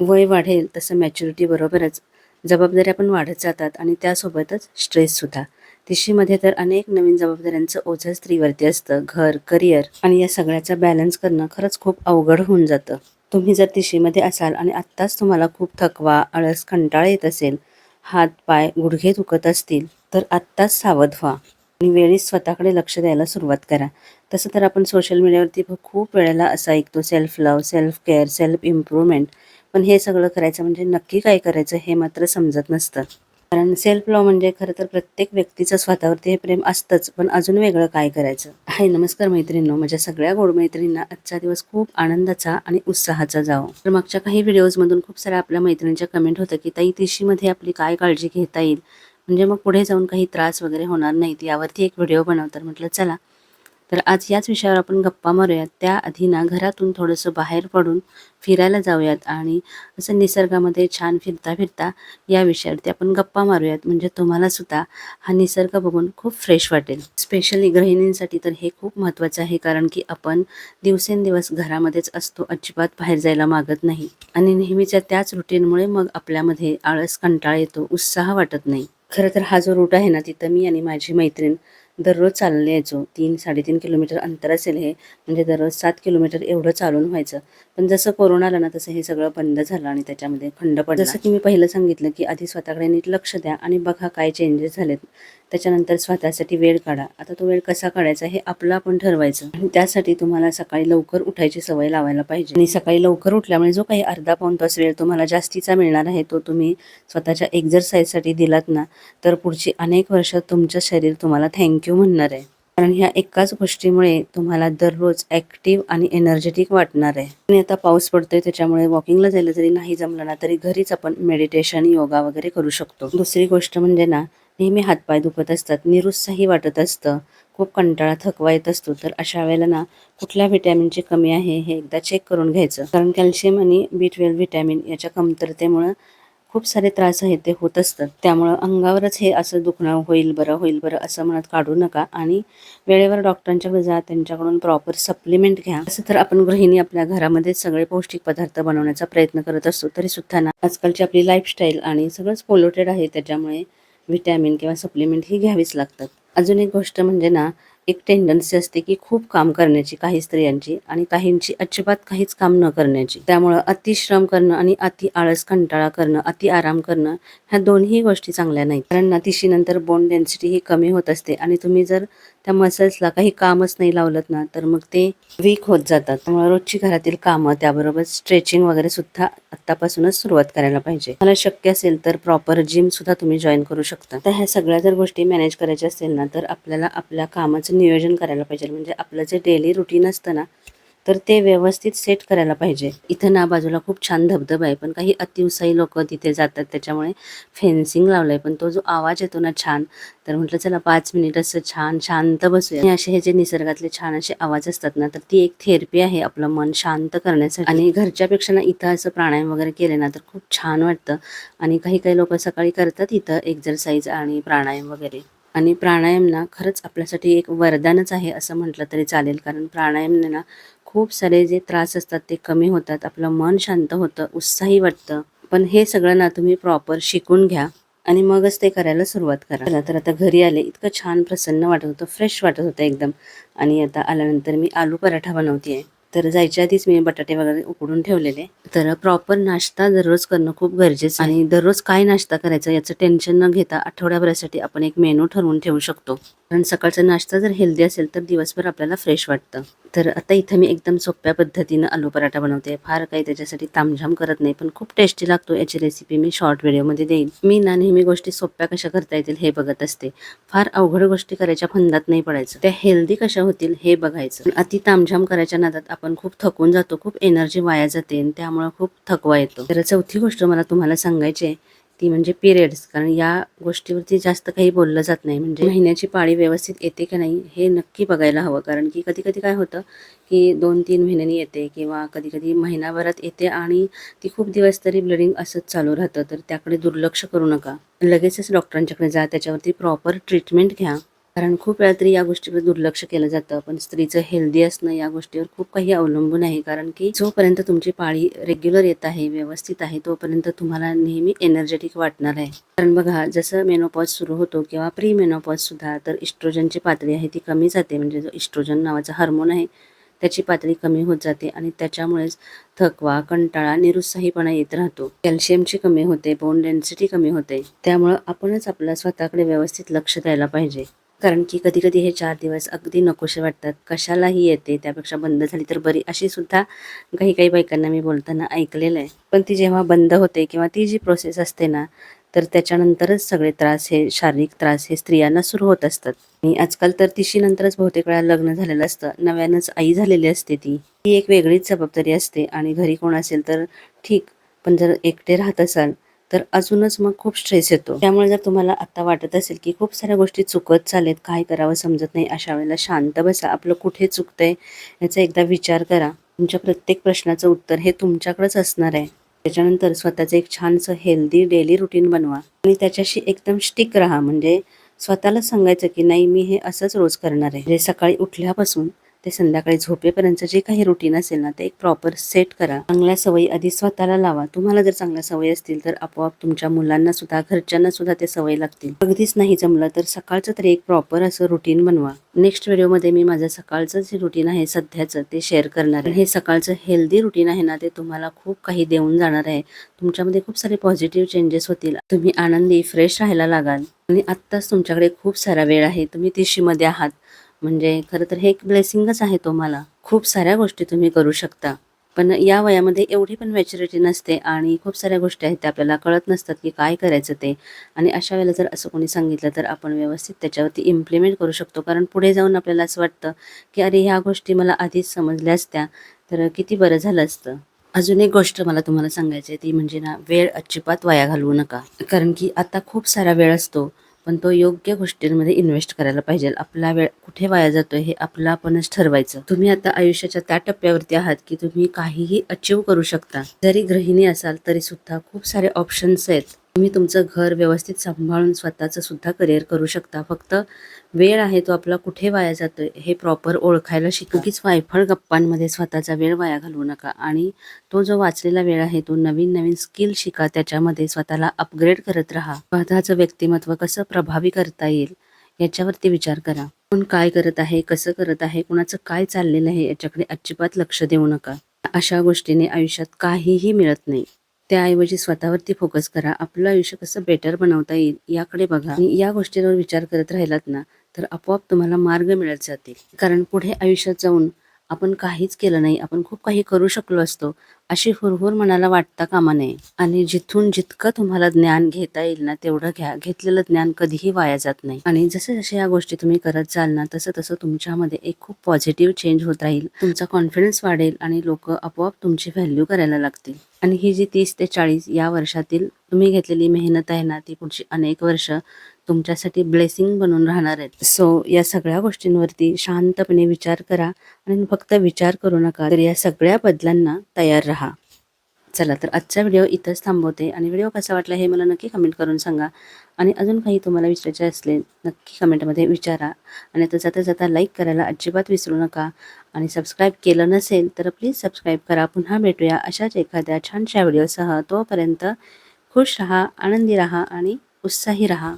वय वाढेल तसं मॅच्युरिटी बरोबरच जबाबदाऱ्या पण वाढत जातात आणि त्यासोबतच स्ट्रेससुद्धा तिशीमध्ये तर अनेक नवीन जबाबदाऱ्यांचं ओझं स्त्रीवरती असतं. घर करिअर आणि या सगळ्याचा बॅलन्स करणं खरंच खूप अवघड होऊन जातं. तुम्ही जर तिशीमध्ये असाल आणि आत्ताच तुम्हाला खूप थकवा आळस कंटाळा येत असेल हात पाय गुडघे दुखत असतील तर आत्ताच सावध व्हा आणि वेळीच स्वतःकडे लक्ष द्यायला सुरुवात करा. तसं तर आपण सोशल मीडियावरती खूप वेळेला असं ऐकतो self love self care self improvement पण हे सगळं करायचं म्हणजे नक्की काय करायचं हे मात्र समजत नसतं. कारण सेल्फ लॉ म्हणजे खरं तर प्रत्येक व्यक्तीचं स्वतःवरती हे प्रेम असतंच पण अजून वेगळं काय करायचं? हाय नमस्कार मैत्रिणींनो. माझ्या सगळ्या गोड मैत्रिणींना आजचा दिवस खूप आनंदाचा आणि उत्साहाचा जावो. तर मागच्या काही व्हिडिओजमधून खूप साऱ्या आपल्या मैत्रिणींच्या कमेंट होतं की ताई तिशीमध्ये आपली काय काळजी घेता येईल? म्हणजे मग पुढे जाऊन काही त्रास वगैरे होणार नाहीत यावरती एक व्हिडिओ बनवतात म्हटलं चला. तर आज याच विषयावर आपण गप्पा मारूयात. त्याआधी ना घरातून थोडंसं बाहेर पडून फिरायला जाऊयात आणि असं निसर्गामध्ये छान फिरता फिरता या विषयावरती आपण गप्पा मारूयात. म्हणजे तुम्हाला सुद्धा हा निसर्ग बघून खूप फ्रेश वाटेल. स्पेशली गृहिणींसाठी तर हे खूप महत्त्वाचं आहे कारण की आपण दिवसेंदिवस घरामध्येच असतो अजिबात बाहेर जायला मागत नाही. आणि नेहमीच्या त्याच रुटीनमुळे मग आपल्यामध्ये आळस कंटाळा येतो उत्साह वाटत नाही. खरं तर हा जो रूट आहे ना तिथं मी आणि माझी मैत्रीण दररोज चालले यायचो तीन साडेतीन किलोमीटर अंतर असेल हे म्हणजे दररोज सात किलोमीटर एवढं चालून व्हायचं. पण जसं कोरोना आला ना तसं हे सगळं बंद झालं आणि त्याच्यामध्ये खंड पडला. जसं की मी पहिलं सांगितलं की आधी स्वतःकडे नीट लक्ष द्या आणि बघा काय चेंजेस झालेत. त्याच्यानंतर स्वतःसाठी वेळ काढा. आता तो वेळ कसा काढायचा हे आपलं आपण ठरवायचं. आणि त्यासाठी तुम्हाला सकाळी लवकर उठायची सवय लावायला पाहिजे. आणि सकाळी लवकर उठल्यामुळे जो काही अर्धा पाऊण तास वेळ तुम्हाला जास्तीचा मिळणार आहे तो तुम्ही स्वतःच्या एक्झरसाईजसाठी दिलात ना तर पुढची अनेक वर्ष तुमचं शरीर तुम्हाला थँक्यू म्हणणार आहे. कारण ह्या एकाच गोष्टीमुळे तुम्हाला दररोज ॲक्टिव्ह आणि एनर्जेटिक वाटणार आहे. आणि आता पाऊस पडतोय त्याच्यामुळे वॉकिंगला जायला जरी नाही जमलं ना तरी घरीच आपण मेडिटेशन योगा वगैरे करू शकतो. दुसरी गोष्ट म्हणजे ना नेहमी हातपाय दुखत असतात निरुत्साही वाटत असतं खूप कंटाळा थकवा येत असतो. तर अशा वेळेला ना कुठल्या व्हिटॅमिनची कमी आहे हे एकदा चेक करून घ्यायचं. कारण कॅल्शियम आणि बी ट्वेल्व व्हिटॅमिन याच्या कमतरतेमुळं खूप सारे त्रास आहेत ते होत असतात. त्यामुळं अंगावरच हे असं दुखणं होईल बरं होईल बरं असं म्हणत काढू नका. आणि वेळेवर डॉक्टरांच्याकडे जा त्यांच्याकडून प्रॉपर सप्लिमेंट घ्या. असं तर आपण गृहिणी आपल्या घरामध्ये सगळे पौष्टिक पदार्थ बनवण्याचा प्रयत्न करत असतो तरी सुद्धा ना. आजकालची आपली लाईफस्टाईल आणि सगळंच पोल्युटेड आहे त्याच्यामुळे व्हिटॅमिन किंवा सप्लिमेंट ही घ्यावीच लागतात. अजून एक गोष्ट म्हणजे ना एक टेंडन्सी असते की खूप काम करण्याची काही स्त्रियांची आणि काहींची अजिबात काहीच काम न करण्याची. त्यामुळं अतिश्रम करणं आणि अति आळस कंटाळा करणं अति आराम करणं ह्या दोन्ही गोष्टी चांगल्या नाहीत. कारण नातीशी नंतर बोन डेन्सिटी ही कमी होत असते आणि तुम्ही जर त्या मसल्सला काही कामच नाही लावलं ना तर मग ते वीक होत जातात. त्यामुळे रोजची घरातील कामं त्याबरोबर स्ट्रेचिंग वगैरे सुद्धा आत्तापासूनच सुरुवात करायला पाहिजे. मला शक्य असेल तर प्रॉपर जिम सुद्धा तुम्ही जॉईन करू शकता. तर ह्या सगळ्या जर गोष्टी मॅनेज करायच्या असेल ना तर आपल्याला आपल्या कामाचं नियोजन करायला पाहिजे. म्हणजे आपलं जे डेली रुटीन असतं ना तर ते व्यवस्थित सेट करायला पाहिजे. इथं ना बाजूला खूप छान धबधबा आहे पण काही अतिउत्साही लोक तिथे जातात त्याच्यामुळे फेन्सिंग लावलं आहे पण तो जो आवाज येतो ना छान तर म्हटलं चला पाच मिनिट असं छान शांत बसूया. आणि असे हे जे निसर्गातले छान असे आवाज असतात ना तर ती एक थेरपी आहे आपलं मन शांत करण्यासाठी. आणि घरच्यापेक्षा ना इथं असं प्राणायाम वगैरे केले ना तर खूप छान वाटतं. आणि काही काही लोक सकाळी करतात इथं एक्झरसाईज आणि प्राणायाम वगैरे. आणि प्राणायाम ना खरंच आपल्यासाठी एक वरदानच आहे असं म्हटलं तरी चालेल कारण प्राणायामने ना खूप सारे जे त्रास असतात ते कमी होतात आपलं मन शांत होतं उत्साही वाटतं. पण हे सगळं ना तुम्ही प्रॉपर शिकून घ्या आणि मगच ते करायला सुरुवात करा. तर आता घरी आले इतकं छान प्रसन्न वाटत होतं फ्रेश वाटत होतं एकदम. आणि आता आल्यानंतर मी आलू पराठा बनवते आहे तर जायच्या आधीच मी बटाटे वगैरे उकडून ठेवलेले. तर प्रॉपर नाश्ता दररोज करणं खूप गरजेचं आणि दररोज काय नाश्ता करायचा याचं टेन्शन न घेता आठवड्याभरासाठी आपण एक मेनू ठरवून ठेवू शकतो. कारण सकाळचा नाश्ता जर हेल्दी असेल तर दिवसभर आपल्याला फ्रेश वाटतं. तर आता इथं मी एकदम सोप्या पद्धतीनं आलू पराठा बनवते. फार काही त्याच्यासाठी तामझाम करत नाही पण खूप टेस्टी लागतो. याची रेसिपी मी शॉर्ट व्हिडिओमध्ये देईन. मी ना नेहमी गोष्टी सोप्या कशा करता येतील हे बघत असते. फार अवघड गोष्टी करायच्या फंदात नाही पडायचं. त्या हेल्दी कशा होतील हे बघायचं. अति तामझाम करायच्या नादात आपण खूप थकून जातो खूप एनर्जी वाया जाते आणि त्यामुळे खूप थकवा येतो. तर चौथी गोष्ट मला तुम्हाला सांगायची आहे ती म्हणजे पिरियड्स कारण या गोष्टीवरती जास्त काही बोललं जात नाही. म्हणजे महिन्याची पाळी व्यवस्थित येते की नाही हे नक्की बघायला हवं. कारण की कधी कधी काय होतं की दोन तीन महिन्यांनी येते किंवा कधी कधी महिनाभरात येते आणि ती खूप दिवस तरी ब्लडिंग असंच चालू राहतं. तर त्याकडे दुर्लक्ष करू नका. लगेचच डॉक्टरांच्याकडे जा त्याच्यावरती प्रॉपर ट्रीटमेंट घ्या. कारण खूप वेळा तरी या गोष्टीवर दुर्लक्ष केलं जातं. पण स्त्रीचं हेल्दी असणं या गोष्टीवर खूप काही अवलंबून आहे. कारण की जोपर्यंत तुमची पाळी रेग्युलर येत आहे व्यवस्थित आहे तोपर्यंत तुम्हाला नेहमी एनर्जेटिक वाटणार आहे. कारण बघा जसं मेनोपॉज सुरू होतो किंवा प्री मेनोपॉज सुद्धा तर इस्ट्रोजनची पातळी आहे ती कमी जाते. म्हणजे जो इस्ट्रोजन नावाचा हार्मोन आहे त्याची पातळी कमी होत जाते आणि त्याच्यामुळेच थकवा कंटाळा निरुत्साहीपणा येत राहतो. कॅल्शियमची कमी होते बोन डेन्सिटी कमी होते. त्यामुळं आपणच आपल्या स्वतःकडे व्यवस्थित लक्ष द्यायला पाहिजे. कारण की कधी कधी हे चार दिवस अगदी नकोसे वाटतात. कशालाही येते त्यापेक्षा बंद झाली तर बरी अशी सुद्धा काही काही बायकांना मी बोलताना ऐकलेलं आहे. पण ती जेव्हा बंद होते किंवा ती जी प्रोसेस असते ना तर त्याच्यानंतरच सगळे त्रास हे शारीरिक त्रास हे स्त्रियांना सुरू होत असतात. आणि आजकाल तर तिशीनंतरच बहुतेक वेळा लग्न झालेलं असतं. नव्यानंच आई झालेली असते ती. ही एक वेगळीच जबाबदारी असते. आणि घरी कोण असेल तर ठीक. पण जर एकटे राहत असाल तर अजूनच मग खूप स्ट्रेस येतो. त्यामुळे जर तुम्हाला आता वाटत असेल की खूप साऱ्या गोष्टी चुकत चालेत काय करावं समजत नाही अशा वेळेला शांत बसा. आपलं कुठे चुकतंय याचा एकदा विचार करा. तुमच्या प्रत्येक प्रश्नाचं उत्तर हे तुमच्याकडेच असणार आहे. त्याच्यानंतर स्वतःचं एक छानसं हेल्दी डेली रुटीन बनवा आणि त्याच्याशी एकदम स्टिक राहा. म्हणजे स्वतःला सांगायचं की नाही मी हे असंच रोज करणार आहे. म्हणजे सकाळी उठल्यापासून ते संध्याकाळी झोपेपर्यंत जे काही रुटीन असेल ना ते एक प्रॉपर सेट करा. चांगल्या सवयी आधी स्वतःला लावा. तुम्हाला जर चांगल्या सवयी असतील तर आपोआप तुमच्या मुलांना सुद्धा घरच्यांना सुद्धा ते सवय लागतील. अगदीच नाही जमलं तर सकाळचं तरी एक प्रॉपर असं रुटीन बनवा. नेक्स्ट व्हिडिओमध्ये मी माझं सकाळचं जे रुटीन आहे सध्याचं ते शेअर करणार आहे. हे सकाळचं हेल्दी रुटीन आहे ना ते तुम्हाला खूप काही देऊन जाणार आहे. तुमच्यामध्ये खूप सारे पॉझिटिव्ह चेंजेस होतील. तुम्ही आनंदी फ्रेश राहायला लागाल. आणि आत्ताच तुमच्याकडे खूप सारा वेळ आहे. तुम्ही तिशीमध्ये आहात. म्हणजे खरं तर हे एक ब्लेसिंगच आहे तुम्हाला. खूप साऱ्या गोष्टी तुम्ही करू शकता. पण या वयामध्ये एवढी पण मॅच्युरिटी नसते आणि खूप साऱ्या गोष्टी आहेत त्या आपल्याला कळत नसतात की काय करायचं ते. आणि अशा वेळेला जर असं कोणी सांगितलं तर आपण व्यवस्थित त्याच्यावरती इम्प्लिमेंट करू शकतो. कारण पुढे जाऊन आपल्याला असं वाटतं की अरे ह्या गोष्टी मला आधीच समजल्या असत्या. तर किती बरं झालं असतं. अजून एक गोष्ट मला तुम्हाला सांगायची आहे. ती म्हणजे ना वेळ अजिबात वाया घालवू नका. कारण की आता खूप सारा वेळ असतो. पण तो योग्य गोष्टींमध्ये इन्व्हेस्ट करायला पाहिजे. आपला वेळ कुठे वाया जातोय हे आपलं आपणच ठरवायचं. तुम्ही आता आयुष्याच्या त्या टप्प्यावरती आहात की तुम्ही काहीही अचीव करू शकता. जरी गृहिणी असाल तरी सुद्धा खूप सारे ऑप्शन्स आहेत. तुम्ही तुमचं घर व्यवस्थित सांभाळून स्वतःचं सुद्धा करिअर करू शकता. फक्त वेळ आहे तो आपला कुठे वाया जातोय हे प्रॉपर ओळखायला शिका. उगीच वायफळ गप्पांमध्ये स्वतःचा वेळ वाया घालवू नका. आणि तो जो वाचलेला वेळ आहे तो नवीन नवीन स्किल शिका. त्याच्यामध्ये स्वतःला अपग्रेड करत राहा. स्वतःचं व्यक्तिमत्व कसं प्रभावी करता येईल याच्यावरती विचार करा. कोण काय करत आहे कसं करत आहे कुणाचं काय चाललेलं आहे याच्याकडे अजिबात लक्ष देऊ नका. अशा गोष्टीने आयुष्यात काहीही मिळत नाही. त्याऐवजी स्वतःवरती फोकस करा. आपलं आयुष्य कसं बेटर बनवता येईल याकडे बघा. आणि या गोष्टींवर विचार करत राहिलात ना तर आपोआप तुम्हाला मार्ग मिळत जातील. कारण पुढे आयुष्यात जाऊन आपण काहीच केलं नाही आपण खूप काही करू शकलो असतो अशी हुरहुर मनाला वाटता कामा नये. आणि जिथून जितकं तुम्हाला ज्ञान घेता येईल ना तेवढं घ्या. घेतलेलं ज्ञान कधीही वाया जात नाही. आणि जसे जसे या गोष्टी तुम्ही करत जाल ना तसं तसं तुमच्यामध्ये एक खूप पॉझिटिव्ह चेंज होत राहील. तुमचा कॉन्फिडन्स वाढेल आणि लोक आपोआप तुमची व्हॅल्यू करायला लागतील. आणि ही जी तीस ते चाळीस या वर्षातील तुम्ही घेतलेली मेहनत आहे ना ती पुढची अनेक वर्ष तुमच्यासाठी ब्लेसिंग बनून राहणार आहेत. सो या सगळ्या गोष्टींवरती शांतपणे विचार करा आणि फक्त विचार करू नका तर या सगळ्या बदलांना तयार राहा. चला तर आजचा व्हिडिओ इथंच थांबवते आणि व्हिडिओ कसा वाटला हे मला नक्की कमेंट करून सांगा. आणि अजून काही तुम्हाला विचारायचे असले नक्की कमेंटमध्ये विचारा. आणि आता जाता जाता लाईक करायला अजिबात विसरू नका. आणि सबस्क्राईब केलं नसेल तर प्लीज सबस्क्राईब करा. पुन्हा भेटूया अशाच एखाद्या छानशा व्हिडिओसह. तोपर्यंत खुश रहा आनंदी रहा आणि उत्साही रहा.